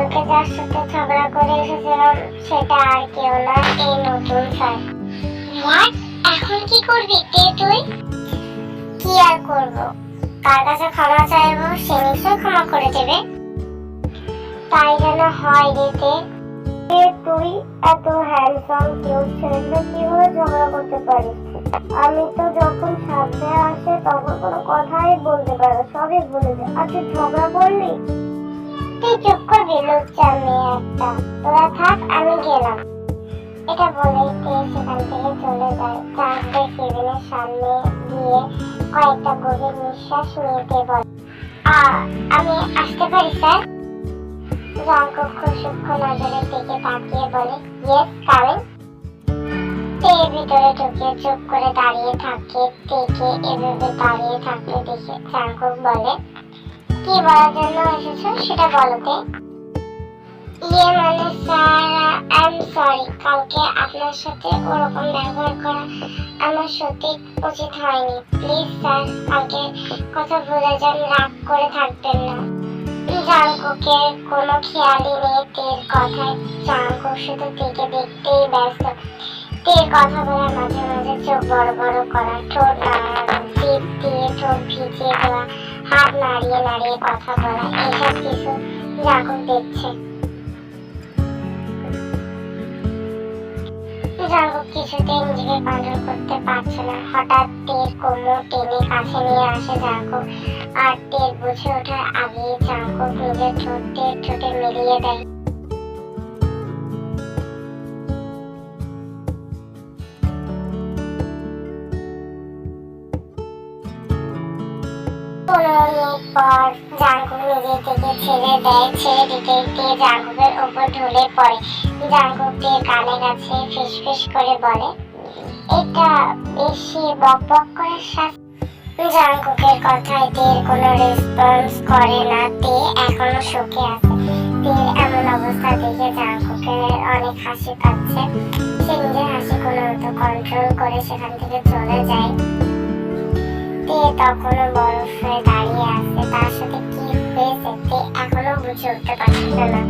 কালকে যার সাথে ঝগড়া করে এসেছিলাম সেটা আর কেউ না এই নতুন স্যার। হোয়াট এখন কি করবি তে তুই? কি আর করব? কার কাছে ক্ষমা চাইব সে নিশ্চয় ক্ষমা করে দেবে। তাই যেন হয় রে তে এ তুই? এত হ্যান্ডসাম কিউট ছেলেগুলো কীভাবে ঝগড়া করতে পারিস? আমি তো যখন সামনে আসে তখন কোনো কথাই বলতে পারো সবই বলে আর তুই ঝগড়া করলি? চুপ করবি লুচ্চা মেয়ে একটা তোরা থাক, আমি গেলাম। এটা বলে তে সেখান থেকে চলে যায়। চাঁদদের কেবিনের সামনে গিয়ে কয়েকটা গভীর নিঃশ্বাস নিতে বলে আমি আসতে পারি, স্যার? জাঙ্কুক খুব সূক্ষ্ম নজরের দিকে তাকিয়ে বলে ইয়েস কামিং তে ভিতরে ঢুকে চুপ করে দাঁড়িয়ে থাকে তেকে এভাবে দাঁড়িয়ে থাকতে দেখে জাঙ্কুক বলে কি বলার জন্য এসেছ সেটা বলো তে। ইয়ে মানে স্যার আই এম সরি কালকে আপনার সাথে ওরকম ব্যবহার করা আমার সত্যি উচিত হয়নি। প্লিজ স্যার, কালকে কথা ভুলে যান, রাগ করে থাকবেন না। জাঙ্কুকের কোনো খেয়ালই নেই, তের কথায়। জাঙ্কুক শুধু তেকে দেখতেই ব্যস্ত। তের কথা বলার মাঝে মাঝে চোখ বড় বড় করা, ঠোঁট দিয়ে ঠোঁট ভিজিয়ে দেওয়া। হাত নাড়িয়ে নাড়িয়ে কথা বলা এসব কিছু জাঙ্কুক দেখছে। জাঙ্কুক কিছুতেই নিজেকে কন্ট্রোল করতে পারছে না, হঠাৎ তের কোমর টেনে কাছে নিয়ে আসে জাঙ্কুক আর টের বুঝে ওঠার আগেই পর থেকে ছেড়ে দেয়, ছেড়ে দিতে জাঙ্কুকের উপর পড়ে। কানে কাছে ফিস ফিস করে বলে, এটা বেশি বক বক করে শাস্তি জাঙ্কুকের কথায় তের কোনো রেসপন্স করে না। এখনও সুখে আছে। তের এমন অবস্থা দেখে জাঙ্কুকের অনেক হাসি পাচ্ছে। সে নিজের হাসি কোনো মতো কন্ট্রোল করে সেখান থেকে চলে যায়। তে তখনও বরফ হয়ে দাঁড়িয়ে। তার সাথে কি হয়েছে তে এখনও বুঝে উঠতে পারছিল না।